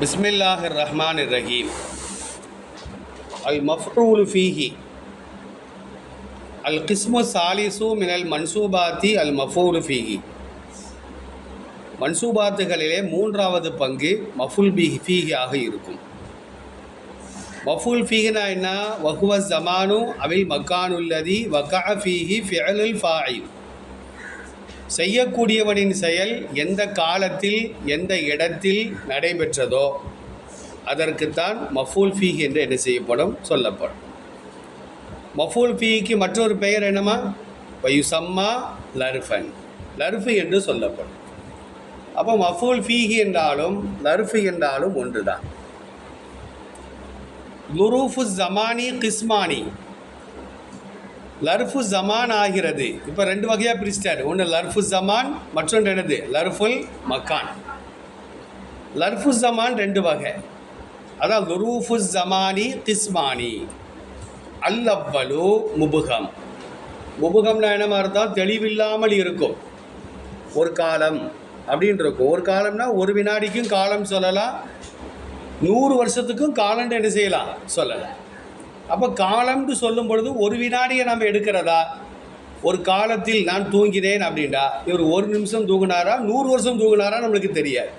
பிஸ்மில்லாஹிர் ரஹ்மான் ரஹீம் அல் மஃபூல் ஃபீஹி. அல் கிஸ்மு சாலிசு மினல் மன்சூபாத்தி அல் மஃபூல் ஃபீஹி. மன்சூபாத்துகளிலே மூன்றாவது பங்கு மஃபுல் பி ஃபீஹி ஆக இருக்கும். மஃபுல் ஃபீஹினா என்ன? வஹுவ ஜமானு அவில் மக்கானுல்லதி வகா ஃபீஹி ஃபியலுல் ஃபாயில் செய்யக்கூடியவனின் செயல் எந்த காலத்தில் எந்த இடத்தில் நடைபெற்றதோ அதற்குத்தான் மஃபூல் ஃபீஹ் என்று என்ன செய்யப்படும்? சொல்லப்படும். மஃபூல் ஃபீக்கு மற்றொரு பெயர் என்னமா வயுசம்மா லர்ஃபன். லர்ஃபு என்று சொல்லப்படும். அப்போ மஃபூல் ஃபீஹி என்றாலும் லர்ஃபு என்றாலும் ஒன்றுதான். லுரூஃபு ஜமானி கிஸ்மானி. லர்ஃபு ஜமான் ஆகிறது. இப்போ ரெண்டு வகையாக பிரிச்சிட்டார். ஒன்று லர்ஃபு ஜமான் மற்றொன்று என்னது? லர்ஃபுல் மக்கான். லர்ஃபு ஜமான் ரெண்டு வகை. அதான் லுரூஃபு ஜமானி கிஸ்மானி அல்லவ்வலு முபுகம். முபுகம்னா என்ன அர்த்தம் தெளிவில்லாமல் இருக்கும். ஒரு காலம் அப்படின்னு இருக்கும். ஒரு காலம்னா ஒரு வினாடிக்கும் காலம் சொல்லலாம். நூறு வருஷத்துக்கும் காலம்னு என்ன செய்யலாம்? சொல்லலாம். அப்போ காலம்னு சொல்லும் பொழுது ஒரு வினாடியை நம்ம எடுக்கிறதா? ஒரு காலத்தில் நான் தூங்கினேன் அப்படின்டா இவர் ஒரு நிமிஷம் தூங்கினாரா? நூறு வருஷம் தூங்கினாரா நம்மளுக்கு தெரியாது.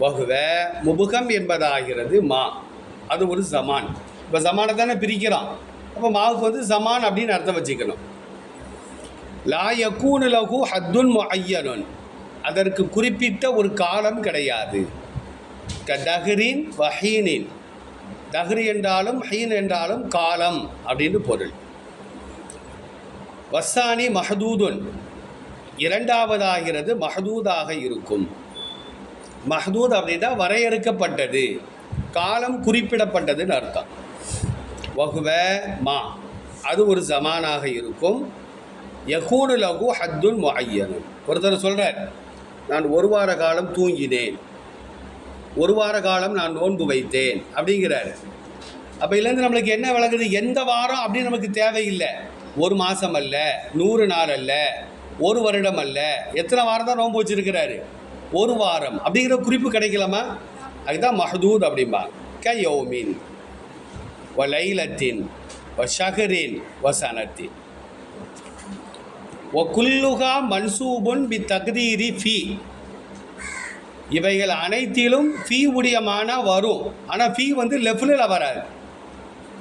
வகுவ முபுகம் என்பதாகிறது மா. அது ஒரு சமான். இப்போ சமானை தானே பிரிக்கிறான் அப்போ மாவுக்கு வந்து சமான் அப்படின்னு அர்த்தம் வச்சுக்கணும். லா யக்கூனு லகு ஹத்துன் ஐயனுன் அதற்கு குறிப்பிட்ட ஒரு காலம் கிடையாது. க வஹீனின். தஹ்ரி என்றாலும் ஹீன் என்றாலும் காலம் அப்படின்னு பொருள். வஸ்ஸானி மஹதூதுன். இரண்டாவதாகிறது மஹதூதாக இருக்கும். மஹதூத் அப்படின்னா வரையறுக்கப்பட்டது. காலம் குறிப்பிடப்பட்டதுன்னு அர்த்தம். வகுவ மா. அது ஒரு ஜமானாக இருக்கும். யகூனு லகு ஹத்துன் முஐயனும் ஒருத்தர் சொல்கிறார் நான் ஒரு வார காலம் தூங்கினேன். ஒரு வார காலம் நான் நோன்பு வைத்தேன் அப்படிங்கிறாரு. அப்போலேருந்து நம்மளுக்கு என்ன விளக்குது எந்த வாரம் அப்படின்னு நமக்கு தேவையில்லை. ஒரு மாதம் அல்ல நூறு நாள் அல்ல ஒரு வருடம் அல்ல. எத்தனை வாரம் தான் நோன்பு வச்சிருக்கிறாரு? ஒரு வாரம். அப்படிங்கிற குறிப்பு கிடைக்கலாமா? அதுதான் மஹதூத் அப்படிம்பா. க யௌமின் வ லைலத்தின் வ ஷஹரின் வ சனத்தின். வ குல்லுகா மன்சூபுன் பி தக்தீரி ஃபி. இவைகள் அனைத்திலும் ஃபீ உடையமான வரும். ஆனால் ஃபீ வந்து லெஃப்டில் வராது.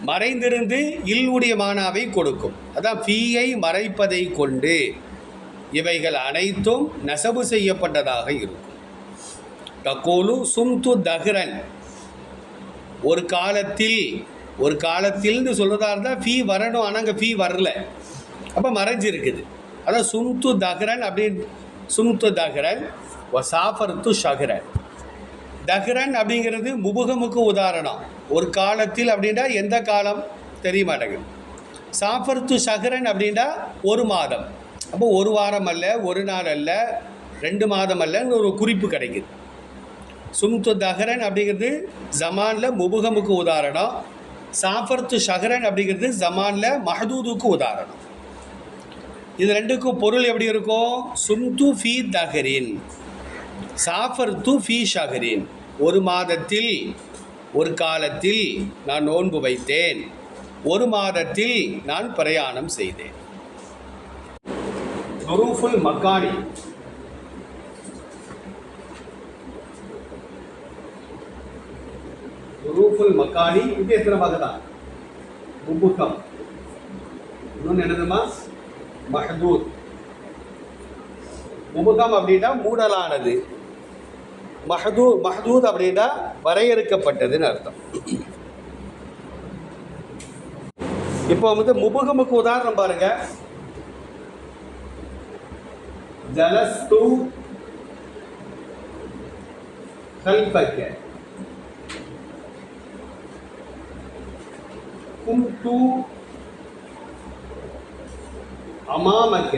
மறைந்திருந்து இல் உடையமானாவை கொடுக்கும். அதான் ஃபீயை மறைப்பதை கொண்டு இவைகள் அனைத்தும் நெசவு செய்யப்பட்டதாக இருக்கும். தக்கோலு சும்து தஹ்ரன். ஒரு காலத்தில் ஒரு காலத்தில்னு சொல்கிறதா இருந்தால் ஃபீ வரணும். ஆனால் அங்கே ஃபீ வரல. அப்போ மறைஞ்சிருக்குது. அதான் சும்து தஹ்ரன் அப்படின்னு சும்து தஹ்ரன் வசாஃபர்த்து ஷஹ்ரன். தஹ்ரன் அப்படிங்கிறது முபுகமுக்கு உதாரணம். ஒரு காலத்தில் அப்படின்னா எந்த காலம்? தெரிய மாட்டேங்குது சாஃபர்த்து சஹரன் அப்படின்னா ஒரு மாதம். அப்போ ஒரு வாரம் அல்ல ஒரு நாள் அல்ல ரெண்டு மாதம் அல்லன்னு ஒரு குறிப்பு கிடைக்குது. சும்து தஹரன் அப்படிங்கிறது ஜமானில் முபுகமுக்கு உதாரணம். சாஃபர்த்து ஷஹரன் அப்படிங்கிறது ஜமானில் மஹதூதுக்கு உதாரணம். இது ரெண்டுக்கும் பொருள் எப்படி இருக்கும்? சும்து ஃபி தஹரின். சாஃபர் தூ ஃபீ ஷஹரின். ஒரு மாதத்தில் ஒரு காலத்தில் நான் நோன்பு வைத்தேன். ஒரு மாதத்தில் நான் பிரயாணம் செய்தேன். துரூஃபுல் மக்கானி. துரூஃபுல் மக்கானி இது எத்தனை வகை தான் முபுக்கம் இன்னொன்று என்னதுமா மஹதூர் முபுகம் அப்படின்னா மூடலானது. மஹதூ மஹதூத் அப்படின்னா வரையறுக்கப்பட்டதுன்னு அர்த்தம். இப்போ வந்து முபுகமுக்கு உதாரணம் பாருங்க. ஜலஸ்து கல்பக்க கும்து அமாமக்க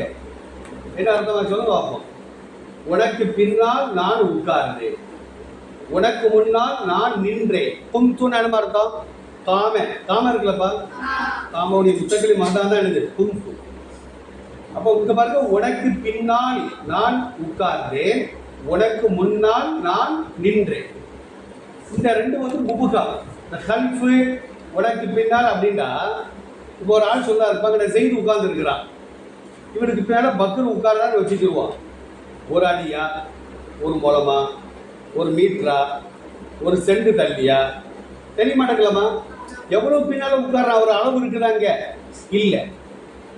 என்ன அர்த்தம் சொல்லுங்க பார்ப்போம். உனக்கு பின்னால் நான் உட்கார்ந்தேன். உனக்கு முன்னால் நான் நின்றேன். கும்துன்னு என்ன அர்த்தம் காம காம இருக்குல்லப்பா காமவுடைய புத்தகங்களை மாதான் தான் எழுது. கும்து அப்போ இங்க பாருங்க உனக்கு பின்னால் நான் உட்கார்ந்தேன். உனக்கு முன்னால் நான் நின்றேன். இந்த ரெண்டு வந்து முபுகா இந்த ஹல்ஃபு உனக்கு பின்னால் அப்படின்னா இப்போ ஒரு ஆள் சொன்னா இருப்பாங்க செய்து உட்கார்ந்துருக்கிறான். இவனுக்கு பின்னால் பக்குன்னு உட்கார்றான்னு வச்சுக்கிடுவான் ஒரு அடியா ஒரு முளமா ஒரு மீட்டரா ஒரு செண்டு தள்ளியா? தெரிய மாட்டேங்கலாமா எவ்வளவு பின்னால உட்கார்றான் ஒரு அளவு இருக்குதாங்க? இல்லை.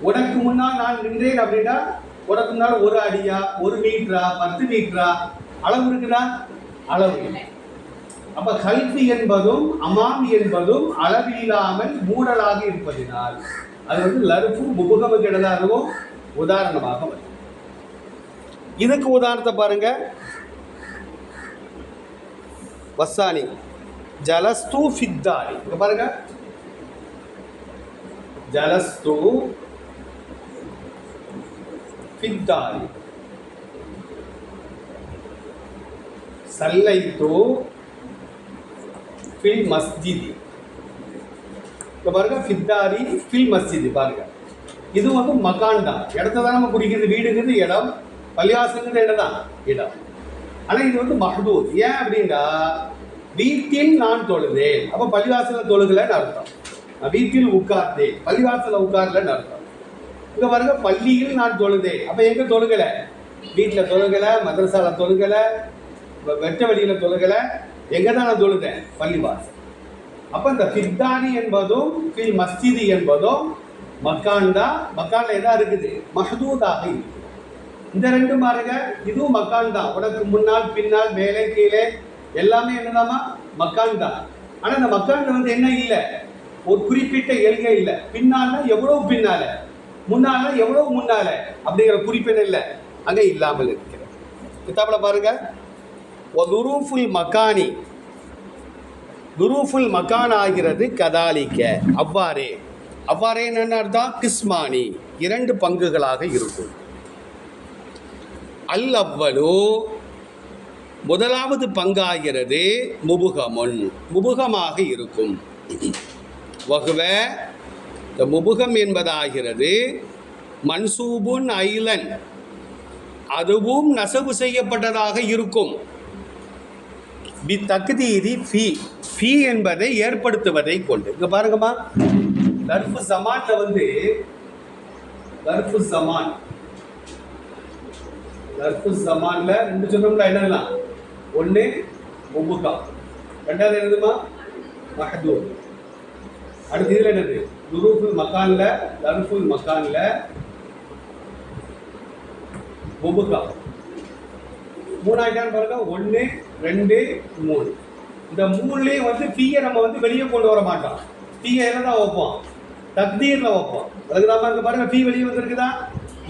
உனக்கு முன்னால் நான் நின்றேன் அப்படின்னா உனக்கு முன்னால் ஒரு அடியா ஒரு மீட்டரா பத்து மீட்டரா அளவு இருக்குதா? அளவு இல்லை. அப்ப கல்வி என்பதும் அமாமி என்பதும் அளவில்லாமல் மூடலாக இருப்பதினால் அது வந்து லருப்பு முபுகமுக்கு இடதாகவும் உதாரணமாக வரும். இதுக்கு உதாரணத்தை பாருங்க. வசானி ஜலஸ்து ஃபித்தாரி இங்கே பாருங்க. ஜலஸ்து ஃபித்தாரி சல்லைத்து ஃபில் மஸ்ஜிதி. இப்போ பாருங்க ஃபித்தாரி ஃபில் மஸ்ஜிதி. பாருங்க. இது வந்து மகான் தான். இடத்த தான் நம்ம குறிக்கிறது வீடுங்கிறது இடம். பள்ளிவாசல்ங்கிற இடம் தான் இடம். ஆனால் இது வந்து மஹதூத். ஏன் அப்படின்னா வீட்டில் நான் தொழுதேன். அப்போ பள்ளிவாசலில் தொழுகலன்னு அர்த்தம். நான் வீட்டில் உட்கார்ந்தேன். பள்ளிவாசலில் உட்கார்லன்னு அர்த்தம். இங்கே பாருங்க பள்ளியில் நான் தொழுதேன். அப்போ எங்கே தொழுகலை? வீட்டில் தொழுகலை மதரசால தொழுகலை வெற்ற வெட்ட தொழுகலை. எங்கே தான் நான் தொழுதேன்? பள்ளிவாசல். அப்போ இந்த ஃபித்தானி என்பதும் ஃபில் மஸ்ஜிதி என்பதும் மக்கான் தான் மக்கானில் எதா இருக்குது? மஹதூதாக இருக்குது. இந்த ரெண்டு பாருங்க இதுவும் மக்கான் தான் உனக்கு முன்னால் பின்னால் மேலே கீழே எல்லாமே என்னதாமா மக்கான் தான் ஆனால் இந்த மக்கான்ல வந்து என்ன இல்லை? ஒரு குறிப்பிட்ட எல்கை இல்லை. பின்னால்னா எவ்வளவு பின்னால? முன்னால எவ்வளவு முன்னால? அப்படிங்கிற குறிப்பிட இல்லை? அங்கே இல்லாமல் இருக்கிறது. கித்தாப்பில் பாருங்க. ஒதுரூஃபுல் மக்கானி. துரூஃபுல் மக்கான் ஆகிறது கதாலிக்க. அவ்வாறே. அவ்வாறே என்னென்ன அர்த்தம்? கிஸ்மானி. இரண்டு பங்குகளாக இருக்கும். அல் அவ்வலு முதலாவது பங்காகிறது முபுகமுன். முபுகமாக இருக்கும். வகுவ இந்த முபுகம் என்பதாகிறது மன்சூபுன் ஐலன். அதுவும் நசவு செய்யப்பட்டதாக இருக்கும். பி தக்தீரி ஃபி. ஃபி என்பதை ஏற்படுத்துவதை கொண்டு. இங்கே பாருங்கம்மா. தர்ஃபு ஜமான்ல வந்து தர்ஃபு சமான். தர்ஃபு ஜமான்ல ரெண்டு சொன்னோம்ல என்னலாம் ஒன்று முபுகா ரெண்டாவது என்னதுமா? மஹதூர். அடுத்து இதில் என்னது? துருஃபுல் மக்கான்ல தர்ஃபுல் மக்கான்ல முபுகா மூணாயிட்டான்னு பாருங்க ஒன்று ரெண்டு மூணு. இந்த மூணுலேயும் வந்து ஃபீயை நம்ம வந்து வெளியே கொண்டு வர மாட்டோம். தீயை என்ன தான் வைப்போம்? தக்தீரில் வைப்போம். அதுக்கு தான் இங்கே பாருங்க ஃபீ வெளியே வந்துருக்குதா?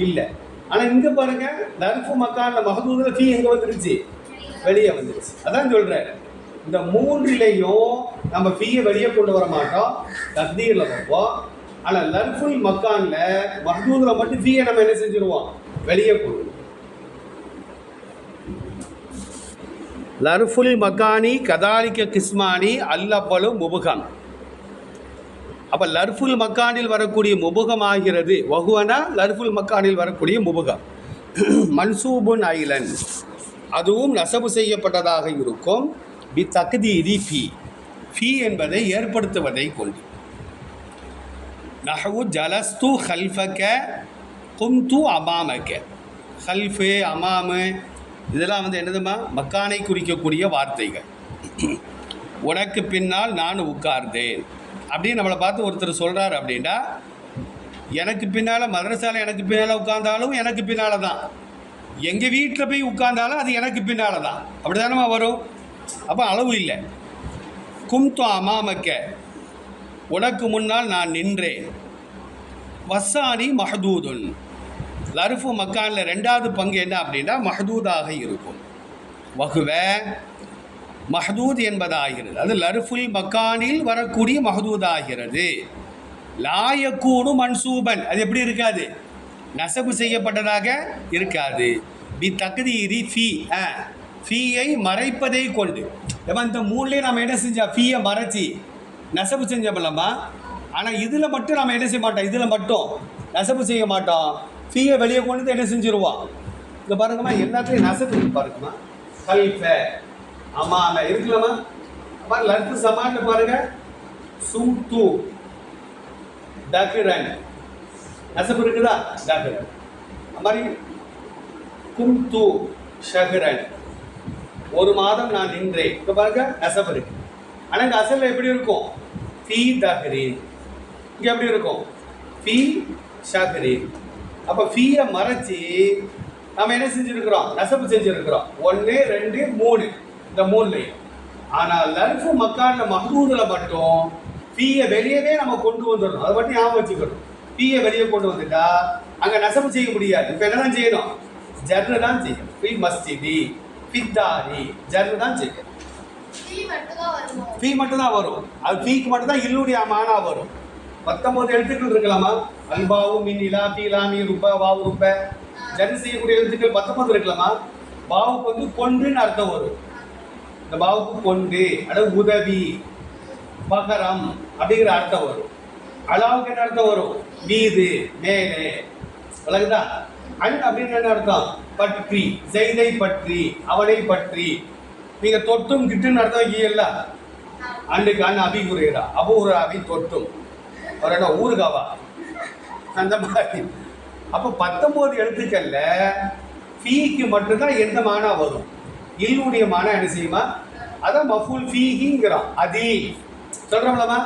இல்லை. ஆனால் இங்கே பாருங்க தர்ஃபு மக்கானில் மகதூதில் ஃபீ எங்கே வந்துருச்சு? வெளியே வந்துருச்சு. அதான் சொல்கிறேன் இந்த மூன்றிலையும் நம்ம ஃபீயை வெளியே கொண்டு வர மாட்டோம். தக்தீரில் வைப்போம் ஆனால் லர்ஃபுல் மக்கானில் மஹதூதில் மட்டும் ஃபீயை நம்ம என்ன செஞ்சுருவோம்? வெளியே கொண்டு லர்ஃபுல் மக்கானி கதாலிக்க கிஸ்மானி அல்லப்பலும் முபுகான் அப்போ லர்ஃபுல் மக்கானில் வரக்கூடிய முபுகம் ஆகிறது வகுவனா லர்ஃபுல் மக்கானில் வரக்கூடிய முபுகம். மன்சூபுன் ஐலன். அதுவும் நசபு செய்யப்பட்டதாக இருக்கும். பி தக்தீரி ஃபி. ஃபி என்பதை ஏற்படுத்துவதை கொண்டு. நஹவு ஜலஸ்து ஹல்ஃபக கும்து அமாமக்க ஹல்ஃபு அமாமு இதெல்லாம் வந்து என்னதுமா? மக்கானை குறிக்கக்கூடிய வார்த்தைகள். உனக்கு பின்னால் நான் உட்கார்ந்தேன். அப்படின்னு நம்மளை பார்த்து ஒருத்தர் சொல்கிறார் அப்படின்னா எனக்கு பின்னால் மதரசாவில் எனக்கு பின்னால் உட்காந்தாலும் எனக்கு பின்னால் தான் எங்கள் வீட்டில் போய் உட்கார்ந்தாலும் அது எனக்கு பின்னால் தான் அப்படி தானே வரும்? அப்போ அளவு இல்லை. கும்து அமாமக்க உனக்கு முன்னால் நான் நின்றேன். வசானி மஹதூதுன். லருஃபு மக்கானில் ரெண்டாவது பங்கு என்ன அப்படின்னா மஹதூதாக இருக்கும். வகுவ மஹதூத் என்பதாகிறது. அது லருஃபுல் மக்கானில் வரக்கூடிய மஹதூதாகிறது. லாயக்கூடு மன்சூபன். அது எப்படி இருக்காது? நசபு செய்யப்பட்டதாக இருக்காது. பி தகுதிரி ஃபீ ஆ ஃபீயை மறைப்பதை கொண்டு. ஏமா இந்த மூணுலேயே நம்ம என்ன செஞ்சோம் ஃபீயை மறைச்சி நெசவு செஞ்சோம்லம்மா ஆனால் இதில் மட்டும் நம்ம என்ன செய்ய மாட்டோம்? இதில் மட்டும் நெசவு செய்ய மாட்டோம். ஃபீயை வெளியே கொண்டு வந்து என்ன செஞ்சுருவோம்? இந்த பாருங்கம்மா எல்லாத்துலேயும் நெசவு பாருங்கம்மா. கல்ஃபை அம்மாம இருக்கலாமா அப்ப லர்ஃபு சமான்னு பாருங்க. சும்து தக்ரன் நசப்பு இருக்குதா? தக்ரன் அது மாதிரி கும்து ஷஹரன் ஒரு மாதம் நான் நின்றேன். இப்போ பாருங்க நசப்பு இருக்கு. ஆனால் இந்த அசல்ல எப்படி இருக்கும்? ஃபீ தஹரீன் இங்கே எப்படி இருக்கும்? ஃபீ ஷஹரீன் அப்போ ஃபீயை மறைச்சி நம்ம என்ன செஞ்சுருக்கிறோம்? நசப்பு செஞ்சுருக்கிறோம். ஒன்று ரெண்டு மூணு. இந்த மூணுலையும் ஆனால் லர்ஃபு மக்கான மஹ்தூதில் மட்டும் ஃபீயை வெளியவே நம்ம கொண்டு வந்துடணும். அதை மட்டும் ஞாபகம் வச்சுக்கணும். ஃபீயை வெளியே கொண்டு வந்துட்டா அங்கே நசப்பு செய்ய முடியாது. இப்போ என்ன தான் செய்யணும்? ஜர்ரு தான் செய்யணும். ஃபீ மஸ்ஜிதி ஃபித்தாரி ஜர்ரு தான் செய்யணும். ஃபீ மட்டும் தான் வரும். அது ஃபீக்கு மட்டும் தான் இல்லுடைய மானா வரும். பத்தொன்பது எழுத்துக்கள் இருக்கலாமா? அல்பாவு மின் இலா பீலா மீ ருப்ப வாவு ருப்ப. ஜரி செய்யக்கூடிய எழுத்துக்கள் பத்தொன்பது இருக்கலாமா? பாவுக்கு வந்து கொண்டுன்னு அர்த்தம் வரும். இந்த பாவுக்கு கொண்டு அதாவது உதவி பகரம் அப்படிங்கிற அர்த்தம் வரும். அலாவுக்கு என்ன அர்த்தம் வரும்? மீது மேலே. விளக்குதா? அன் அப்படின்னு என்ன அர்த்தம்? பற்றி செய்தை பற்றி அவனை பற்றி. நீங்க தொட்டும் கிட்டுன்னு அர்த்தம் வைக்கல அண்ணுக்கு அண்ணன் அபி குறையிறா அபூராவி தொட்டும். அவர் என்ன ஊருகாவா அந்த மாதிரி. அப்போ பத்தொம்போது எழுத்துக்கல்ல ஃபீக்கு மட்டும்தான் எந்த மானா வரும்? இல்லுடைய மானா என்ன செய்யுமா? அதான் மஃபூல் ஃபீஹிங்கிறான். அதி. சொல்கிறோம்லமா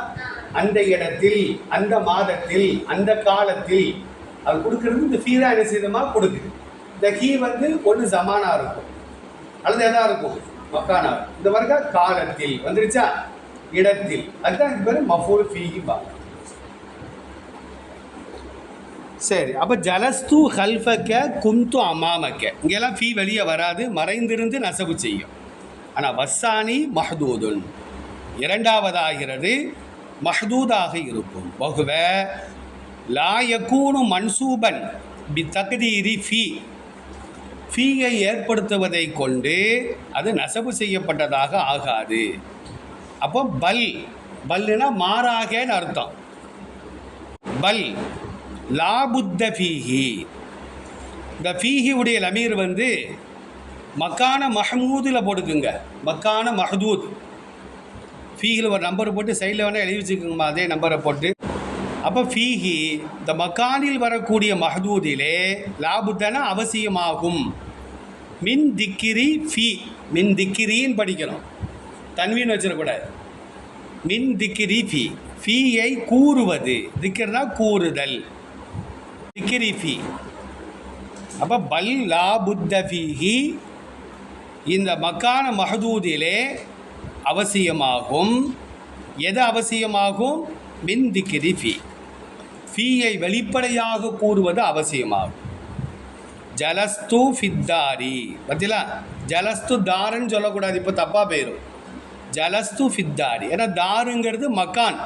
அந்த இடத்தில் அந்த மாதத்தில் அந்த காலத்தில் அது கொடுக்கறது இந்த ஃபீ தான் என்ன செய்யுதுமா கொடுக்குது. இந்த ஹீ வந்து ஒன்று ஜமானா இருக்கும். அல்லது எதா இருக்கும்? மக்கானா. இந்த மாதிரி காலத்தில். வந்துருச்சா? இடத்தில். அதுதான் இது பேர் மஃபூல் ஃபீஹி பாங்க சரி அப்போ ஜலஸ்து ஹல்ஃபக்க கும்து அமாமக்க இங்கெல்லாம் ஃபீ வெளியே வராது மறைந்திருந்து நசவு செய்யும். ஆனால் வஸ்ஸானி மஹதூதுன். இரண்டாவதாகிறது மஹதூதாக இருக்கும். பகுவ லாயக்கூனு மன்சூபன் பி தகுதீரி ஃபீ. ஃபீயை ஏற்படுத்துவதை கொண்டு அது நசவு செய்யப்பட்டதாக ஆகாது. அப்போ பல் பல்லுனா மாறாகன்னு அர்த்தம். பல் லாபுத்த ஃபீஹி. இந்த ஃபீஹி உடைய லமீர் வந்து மக்கான மஹமூதில் போட்டுக்குங்க. மக்கான மஹதூத். ஃபீஹில் ஒரு நம்பர் போட்டு சைடில் வேணால் எழுதி வச்சுக்கோங்கம்மா அதே நம்பரை போட்டு. அப்போ ஃபீஹி இந்த மக்கானில் வரக்கூடிய மஹதூதிலே லாபுத்தன அவசியமாகும். மின் திக்கிரி ஃபீ மின் திக்கிரின்னு படிக்கணும். தன்வீன் வச்சிடக்கூடாது மின் திக்கிரி ஃபீ ஃபீயை கூறுவது. திக்கிறனா கூறுதல். திக்கிரி ஃபீ அப்போ பல் லா இந்த மக்கான மஹதூதிலே அவசியமாகும். எது அவசியமாகும்? மின் திக்கிரி ஃபி ஃபீயை வெளிப்படையாக கூறுவது அவசியமாகும். ஜலஸ்து ஃபித்தாரி. பார்த்தீங்களா ஜலஸ்து தாருன்னு சொல்லக்கூடாது இப்போ தப்பாக போயிடும் ஜலஸ்து ஃபித்தாரி. ஏன்னா தாருங்கிறது மக்கான்.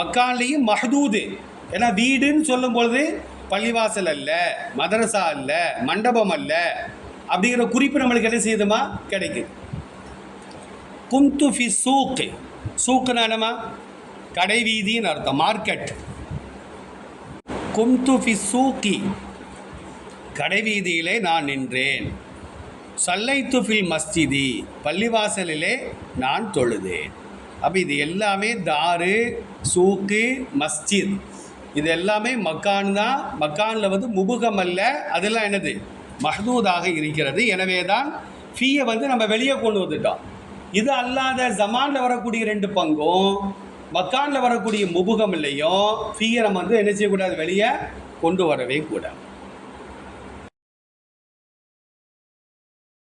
மக்கான்லேயும் மஹதூது. ஏன்னா வீடுன்னு சொல்லும் பொழுது பள்ளிவாசல் அல்ல மதரசா அல்ல மண்டபம் அல்ல அப்படிங்கிற குறிப்பு நம்மளுக்கு என்ன செய்யுதுமா? கிடைக்குது. குந்து ஃபி சூக்கு சூக்குனா என்னம்மா? கடை வீதின்னு அர்த்தம் மார்க்கெட். கும்து ஃபி சூக்கி. கடைவீதியிலே நான் நின்றேன். சல்லை ஃபில் மஸ்ஜிதி. பள்ளிவாசலிலே நான் தொழுதேன். அப்போ இது எல்லாமே தாரு சூக்கு மஸ்ஜித். இது எல்லாமே மக்கான் தான். மக்கானில் வந்து முபுகம் அல்ல. அதெல்லாம் என்னது? மஹதூதாக இருக்கிறது. எனவே தான் ஃபீயை வந்து நம்ம வெளியே கொண்டு வந்துட்டோம். இது அல்லாத ஜமானில் வரக்கூடிய ரெண்டு பங்கும் மக்கானில் வரக்கூடிய முபுகம் இல்லையும் ஃபீயை நம்ம வந்து என்ன செய்யக்கூடாது? வெளியே கொண்டு வரவே கூடாது.